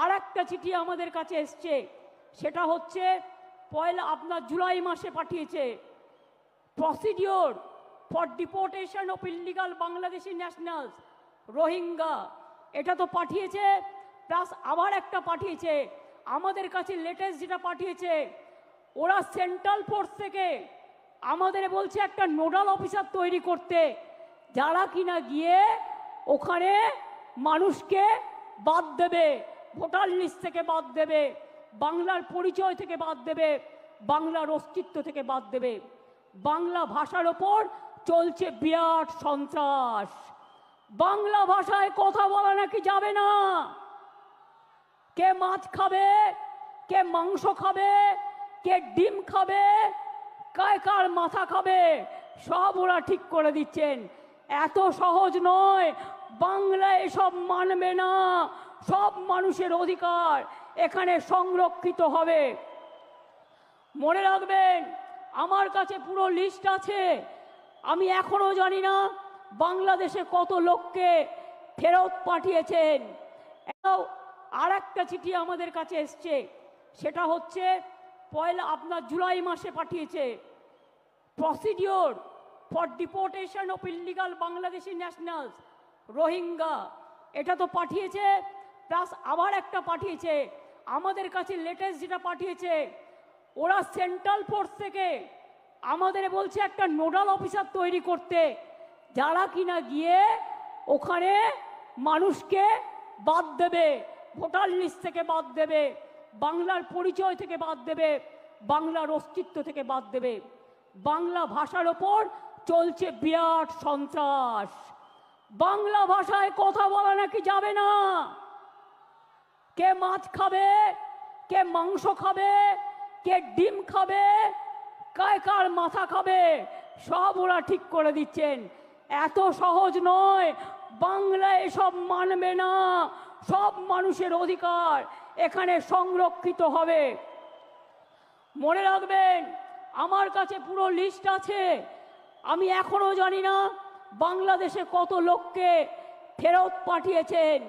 আর একটা চিঠি আমাদের কাছে এসছে। সেটা হচ্ছে, পয়লা আপনার জুলাই মাসে পাঠিয়েছে। Procedure for deportation of illegal Bangladeshi nationals Rohingya এটা তো পাঠিয়েছে প্লাস আবার একটা পাঠিয়েছে। আমাদের কাছে লেটেস্ট যেটা পাঠিয়েছে, ওরা সেন্ট্রাল ফোর্স থেকে আমাদের বলছে একটা নোডাল অফিসার তৈরি করতে। যারা কিনা গিয়ে ওখানে মানুষকে বাদ দেবে। ভোটার লিস্ট থেকে বাদ দেবে, বাংলার পরিচয় থেকে বাদ দেবে, বাংলার অস্তিত্ব থেকে বাদ দেবে। বাংলা ভাষার ওপর চলছে বিরাট সন্ত্রাস। বাংলা ভাষায় কথা বলা নাকি যাবে না? কে মাছ খাবে, কে মাংস খাবে, কে ডিম খাবে কায় কার মাথা খাবে, সব ওরা ঠিক করে দিচ্ছেন। এত সহজ নয় বাংলা এসব মানবে না। সব মানুষের অধিকার এখানে সংরক্ষিত হবে। মনে রাখবেন, আমার কাছে পুরো লিস্ট আছে। আমি এখনও জানি না বাংলাদেশে কত লোককে ফেরত পাঠিয়েছেন। আর একটা চিঠি আমাদের কাছে এসছে। সেটা হচ্ছে, পয়লা আপনার জুলাই মাসে পাঠিয়েছে। Procedure for deportation of illegal Bangladeshi nationals Rohingya এটা তো পাঠিয়েছে প্লাস আবার একটা পাঠিয়েছে। আমাদের কাছে লেটেস্ট যেটা পাঠিয়েছে, ওরা সেন্ট্রাল ফোর্স থেকে আমাদের বলছে একটা নোডাল অফিসার তৈরি করতে, যারা কিনা গিয়ে ওখানে মানুষকে বাদ দেবে, ভোটার লিস্ট থেকে বাদ দেবে, বাংলার পরিচয় থেকে বাদ দেবে, বাংলার অস্তিত্ব থেকে বাদ দেবে। বাংলা ভাষার ওপর চলছে বিরাট সন্ত্রাস। বাংলা ভাষায় কথা বলা নাকি যাবে না? কে মাছ খাবে? কে মাংস খাবে? কে ডিম খাবে? কায় কার মাথা খাবে? সব ওরা ঠিক করে দিচ্ছেন। এত সহজ নয়। বাংলা এসব মানবে না। সব মানুষের অধিকার এখানে সংরক্ষিত হবে। মনে রাখবেন, আমার কাছে পুরো লিস্ট আছে। আমি এখনও জানি না বাংলাদেশে কত লোককে ফেরত পাঠিয়েছেন।